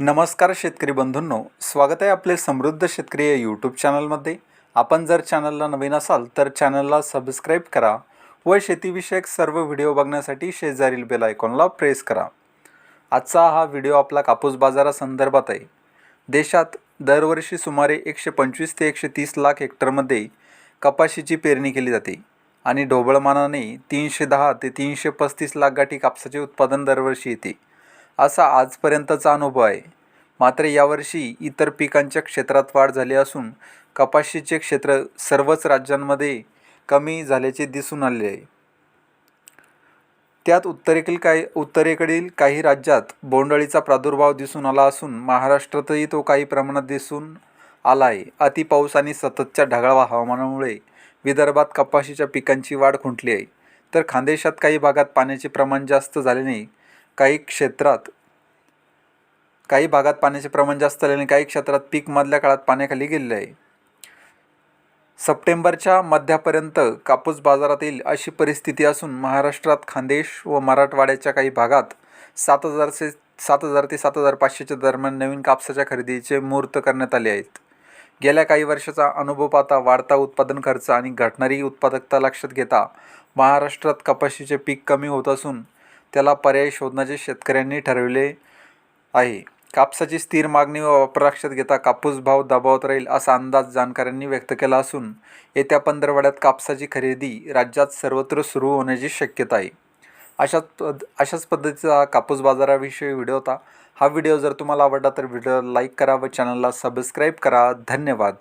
नमस्कार शेतकरी बंधूंनो स्वागत आहे आपले समृद्ध शेतकरी या यूट्यूब चॅनलमध्ये आपण जर चॅनलला नवीन असाल तर चॅनलला सबस्क्राईब करा व शेतीविषयक सर्व व्हिडिओ बघण्यासाठी शेजारील बेल आयकॉनला प्रेस करा. आजचा हा व्हिडिओ आपला कापूस बाजारासंदर्भात आहे. देशात दरवर्षी सुमारे एकशे पंचवीस ते एकशे तीस लाख हेक्टरमध्ये कपाशीची पेरणी केली जाते आणि ढोबळमानाने तीनशे दहा ते तीनशे पस्तीस लाख गाठी कापसाचे उत्पादन दरवर्षी येते. असा आजपर्यंतचा अनुभव आहे. मात्र यावर्षी इतर पिकांच्या क्षेत्रात वाढ झाली असून कपाशीचे क्षेत्र सर्वच राज्यांमध्ये कमी झाल्याचे दिसून आले आहे. त्यात उत्तरेकडील काही उत्तरेकडील काही राज्यात बोंडअळीचा प्रादुर्भाव दिसून आला असून महाराष्ट्रातही तो काही प्रमाणात दिसून आला आहे. अतिपाऊस आणि सततच्या ढगाळ हवामानामुळे विदर्भात कपाशीच्या पिकांची वाढ खुंटली आहे. तर खानदेशात काही भागात पाण्याचे प्रमाण जास्त झाल्याने काही क्षेत्रात काही भागात पाण्याचे प्रमाण जास्त झाल्याने काही क्षेत्रात पीक मधल्या काळात पाण्याखाली गेलेले आहे. सप्टेंबरच्या मध्यापर्यंत कापूस बाजारात येईल अशी परिस्थिती असून महाराष्ट्रात खानदेश व मराठवाड्याच्या काही भागात सात हजारचे सात हजार ते सात हजार पाचशेच्या दरम्यान नवीन कापसाच्या खरेदीचे मुहूर्त करण्यात आले आहेत. गेल्या काही वर्षाचा अनुभव पाहता वाढता उत्पादन खर्च आणि घटणारी उत्पादकता लक्षात घेता महाराष्ट्रात कपाशीचे पीक कमी होत असून त्याला पर्याय शोधण्याचे शेतकऱ्यांनी ठरविले आहे. कापसाची स्थिर मागणी व वापर लक्षात घेता कापूस भाव दबावत राहील असा अंदाज जाणकारांनी व्यक्त केला असून येत्या पंधरवड्यात कापसाची खरेदी राज्यात सर्वत्र सुरू होण्याची शक्यता आहे. अशाच पद अशाच पद्धतीचा कापूस बाजाराविषयी व्हिडिओ होता. हा व्हिडिओ जर तुम्हाला आवडला तर व्हिडिओ लाईक करा व चॅनलला सबस्क्राईब करा. धन्यवाद.